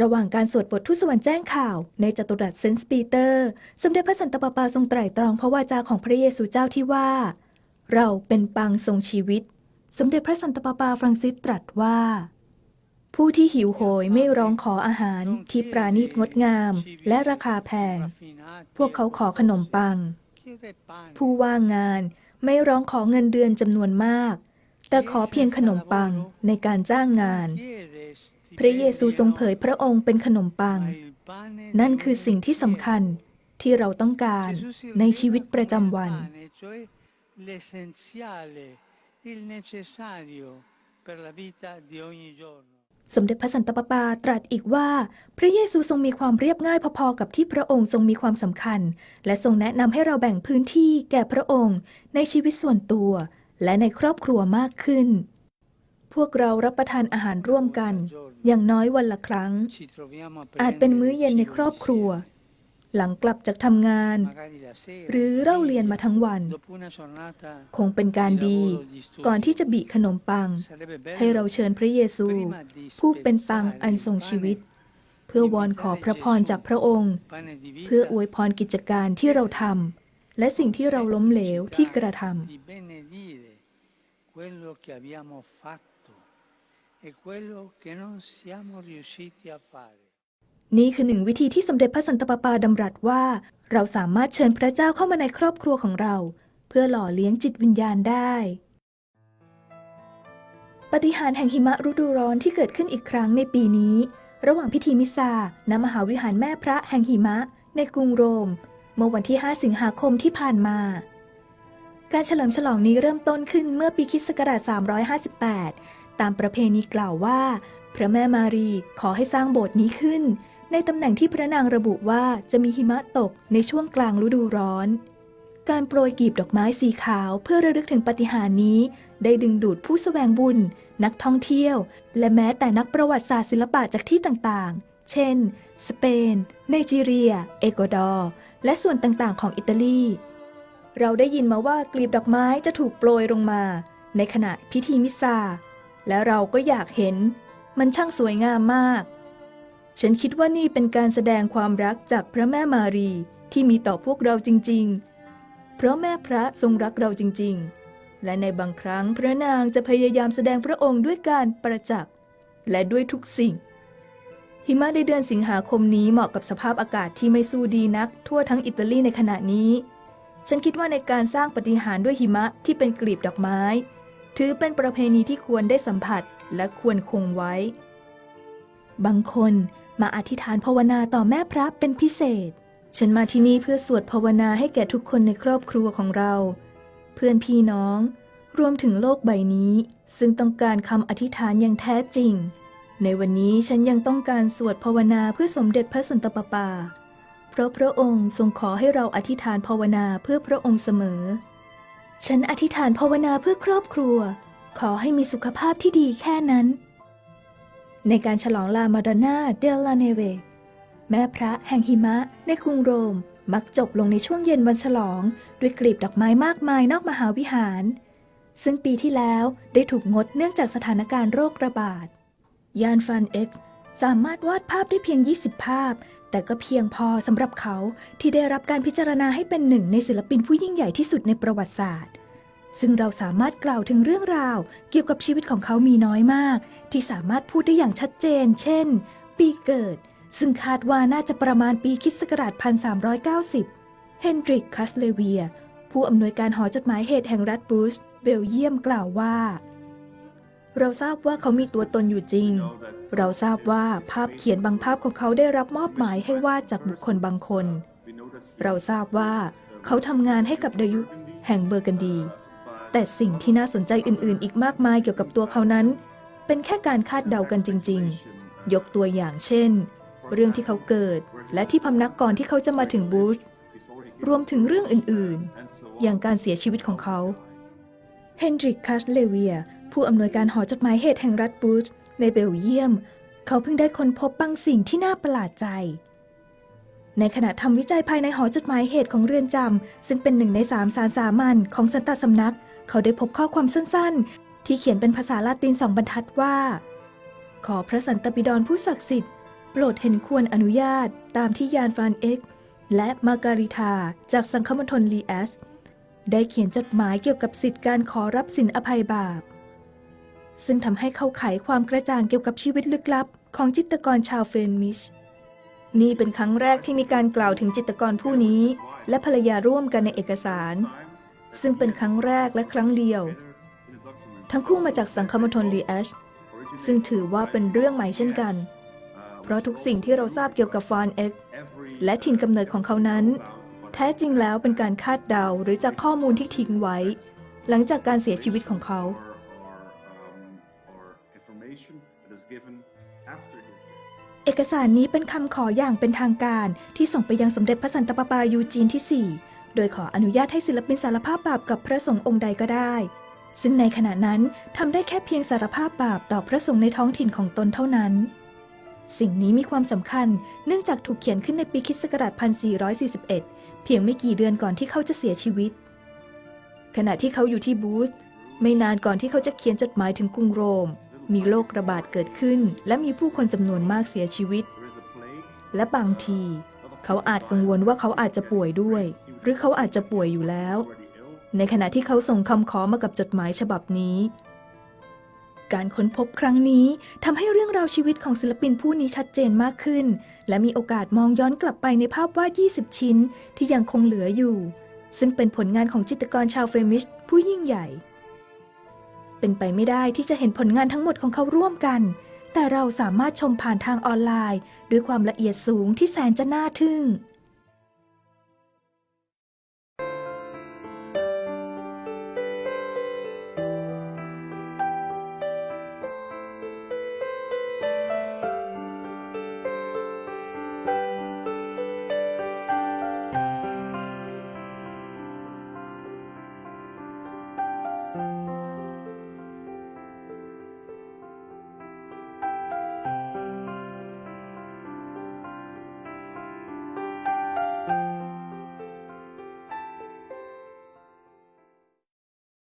ระหว่างการสวดบททุตสวรรค์แจ้งข่าวในจตุรัสเซนต์ปีเตอร์ สมเด็จพระสันตะปาปาทรงไตร่ตรองพระวาจาของพระเยซูเจ้าที่ว่า เราเป็นปังทรงชีวิต สมเด็จพระสันตะปาปาฟรังซิสตรัสว่า ผู้ที่หิวโหยไม่ร้องขออาหารที่ปราณีตงดงาม และราคาแพง พวกเขาขอขนมปัง ผู้ว่างงานไม่ร้องขอเงินเดือนจำนวนมาก แต่ขอเพียงขนมปังในการจ้างงาน พระเยซูทรงเผยพระองค์เป็นขนมปัง นั่นคือสิ่งที่สำคัญที่เราต้องการในชีวิตประจำวัน l'essenziale, il necessario per la vita di ogni giorno. สมเด็จพระสันตะปาปาตรัสอีกว่า พระเยซูทรงมีความเรียบง่ายพอๆกับที่พระองค์ทรงมีความสำคัญ และทรงแนะนำให้เราแบ่งพื้นที่แก่พระองค์ในชีวิตส่วนตัว และในครอบครัวมากขึ้น พวกเรารับประทานอาหารร่วมกัน อย่างน้อยวันละครั้ง อาจเป็นมื้อเย็นในครอบครัว หลังกลับจากทำงาน หรือเล่าเรียนมาทั้งวัน คงเป็นการดี ก่อนที่จะบีขนมปัง ให้เราเชิญพระเยซู ผู้เป็นปังอันทรงชีวิต เพื่อวอนขอพระพรจากพระองค์ เพื่ออวยพรกิจการที่เราทำและสิ่งที่เราล้มเหลวที่กระท di benedire quello che abbiamo fatto นี่คือหนึ่งวิธีที่สมเด็จพระสันตะปาปาดำรัสว่า เราสามารถเชิญพระเจ้าเข้ามาในครอบครัวของเรา เพื่อหล่อเลี้ยงจิตวิญญาณได้ ปฏิหารแห่งหิมะฤดูร้อนที่เกิดขึ้นอีกครั้งในปีนี้ ระหว่างพิธีมิซาณมหาวิหารแม่พระแห่งหิมะ ในกรุงโรม เมื่อวันที่ 5 สิงหาคมที่ผ่านมาการเฉลิมฉลองนี้เริ่มต้นขึ้นเมื่อปีคิศกราช358 ตามประเพณีกล่าวว่า พระแม่มารีขอให้สร้างโบสถ์นี้ขึ้น ในตำแหน่งที่พระนางระบุว่าจะมีหิมะตกในช่วงกลางฤดูร้อน การโปรยกลีบดอกไม้สีขาวเพื่อระลึกถึงปฏิหารนี้ ได้ดึงดูดผู้แสวงบุญ นักท่องเที่ยว และแม้แต่นักประวัติศาสตร์ศิลปะจากที่ต่างๆ เช่น สเปนไนจีเรีย เอกวาดอร์และส่วนต่างๆ ของอิตาลีเราได้ยินมาว่ากลีบดอกไม้จะถูกโปรยลงมา ในขณะพิธีมิซา และเราก็อยากเห็น มันช่างสวยงามมาก ฉันคิดว่านี่เป็นการแสดงความรักจากพระแม่มารีที่มีต่อพวกเราจริง ๆ เพราะแม่พระทรงรักเราจริง ๆ และในบางครั้งพระนางจะพยายามแสดงพระองค์ด้วยการประจักษ์และด้วยทุกสิ่ง หิมะในเดือนสิงหาคมนี้เหมาะกับสภาพอากาศที่ไม่สู้ดีนัก ทั่วทั้งอิตาลีในขณะนี้ ฉันคิดว่าในการสร้างปฏิหารด้วยหิมะที่เป็นกลีบดอกไม้ ถือเป็นประเพณีที่ควรได้สัมผัสและควรคงไว้ บางคนมาอธิษฐานภาวนาต่อแม่พระเป็นพิเศษ ฉันมาที่นี่เพื่อสวดภาวนาให้แก่ทุกคนในครอบครัวของเรา เพื่อนพี่น้อง รวมถึงโลกใบนี้ ซึ่งต้องการคำอธิษฐานอย่างแท้จริง ในวันนี้ฉันยังต้องการสวดภาวนาเพื่อสมเด็จพระสันตะปาปา เพราะพระองค์ทรงขอให้เราอธิษฐานภาวนาเพื่อพระองค์เสมอ ฉันอธิษฐานภาวนาเพื่อครอบครัว ขอให้มีสุขภาพที่ดีแค่นั้น ในการฉลองลามาดอนนาเดลลาเนเว แม่พระแห่งหิมะในกรุงโรม มักจบลงในช่วงเย็นวันฉลอง ด้วยกลีบดอกไม้มากมายนอกมหาวิหาร ซึ่งปีที่แล้วได้ถูกงดเนื่องจากสถานการณ์โรคระบาด ยานฟันเอ็กซ์สามารถวาดภาพได้เพียง 20 ภาพ แต่ก็เพียงพอสำหรับเขาที่ได้รับการพิจารณาให้เป็นหนึ่งในศิลปินผู้ยิ่งใหญ่ที่สุดในประวัติศาสตร์ ซึ่งเราสามารถกล่าวถึงเรื่องราว เกี่ยวกับชีวิตของเขามีน้อยมาก ที่สามารถพูดได้อย่างชัดเจน เช่น ปีเกิด ซึ่งคาดว่าน่าจะประมาณปีคิสต์ศักราช1390 เฮนดริกคัสเลเวีย ผู้อำนวยการหอจดหมายเหตุแห่งรัฐบูชเบลเยียมกล่าวว่า เราทราบว่าเขามีตัวตนอยู่จริง เราทราบว่าภาพเขียนบางภาพของเขาได้รับมอบหมายให้วาดจากบุคคลบางคน เราทราบว่าเขาทำงานให้กับดายุแห่งเบอร์กันดี แต่สิ่งที่น่าสนใจอื่น ๆ อีกมากมายเกี่ยวกับตัวเขานั้น เป็นแค่การคาดเดากันจริง ๆ ยกตัวอย่างเช่น เรื่องที่เขาเกิด และที่พำนักก่อนที่เขาจะมาถึงบูธรวมถึงเรื่องอื่น ๆ อย่างการเสียชีวิตของเขา เฮนดริกคัสเลเวีย ผู้อำนวยการหอจดหมายเหตุแห่งรัฐบูธในเบลเยียม เขาเพิ่งได้ค้นพบบางสิ่งที่น่าประหลาดใจ ในขณะทำวิจัยภายในหอจดหมายเหตุของเรือนจำซึ่งเป็นหนึ่งในสามสารสามัญของสันตสำนัก เขาได้พบข้อความสั้น ๆ ที่เขียนเป็นภาษาลาตินสองบรรทัดว่า ขอพระสันตปิฎรผู้ศักดิ์สิทธิ์โปรดเห็นควรอนุญาตตามที่ยานฟานเอ็กและมาการิธาจากสังคมณฑลลีแอสได้เขียนจดหมายเกี่ยวกับสิทธิการขอรับสินอภัยบาป ซึ่งทำให้เข้าไขความกระจ่างเกี่ยวกับชีวิตลึกลับ ของจิตรกรชาวเฟนมิช นี่เป็นครั้งแรกที่มีการกล่าวถึงจิตรกรผู้นี้ และภรรยาร่วมกันในเอกสาร ซึ่งเป็นครั้งแรกและครั้งเดียว ทั้งคู่มาจากสังคมณฑลลีแอชซึ่งถือว่าเป็นเรื่องใหม่เช่นกัน เพราะทุกสิ่งที่เราทราบเกี่ยวกับฟานเอ็กซ์และถิ่นกำเนิดของเขานั้น แท้จริงแล้วเป็นการคาดเดาหรือจากข้อมูลที่ทิ้งไว้ หลังจากการเสียชีวิตของเขา เอกสารนี้เป็นคำขออย่างเป็นทางการที่ส่งไปยังสมเด็จพระสันตะปาปายูจีนที่ 4 โดยขออนุญาตให้ศิลปินสารภาพบาปกับพระสงฆ์องค์ใดก็ได้ ซึ่งในขณะนั้นทำได้แค่เพียงสารภาพบาปต่อพระสงฆ์ในท้องถิ่นของตนเท่านั้น สิ่งนี้มีความสำคัญเนื่องจากถูกเขียนขึ้นในปีคิศกราช1441 เพียงไม่กี่เดือนก่อนที่เขาจะเสียชีวิต ขณะที่เขาอยู่ที่บูธไม่นานก่อนที่เขาจะเขียนจดหมายถึงกรุงโรม มีโรคระบาดเกิดขึ้น และมีผู้คนจำนวนมากเสียชีวิต และบางที เขาอาจกังวลว่าเขาอาจจะป่วยด้วย หรือเขาอาจจะป่วยอยู่แล้ว ในขณะที่เขาส่งคำขอมากับจดหมายฉบับนี้ การค้นพบครั้งนี้ทำให้เรื่องราวชีวิตของศิลปินผู้นี้ชัดเจนมากขึ้น และมีโอกาสมองย้อนกลับไปในภาพวาด 20 ชิ้นที่ยังคงเหลืออยู่ ซึ่งเป็นผลงานของจิตรกรชาวเฟรมิชผู้ยิ่งใหญ่ เป็นไปไม่ได้ที่จะเห็นผลงานทั้งหมดของเขาร่วมกัน แต่เราสามารถชมผ่านทางออนไลน์ ด้วยความละเอียดสูงที่แสนจะน่าทึ่ง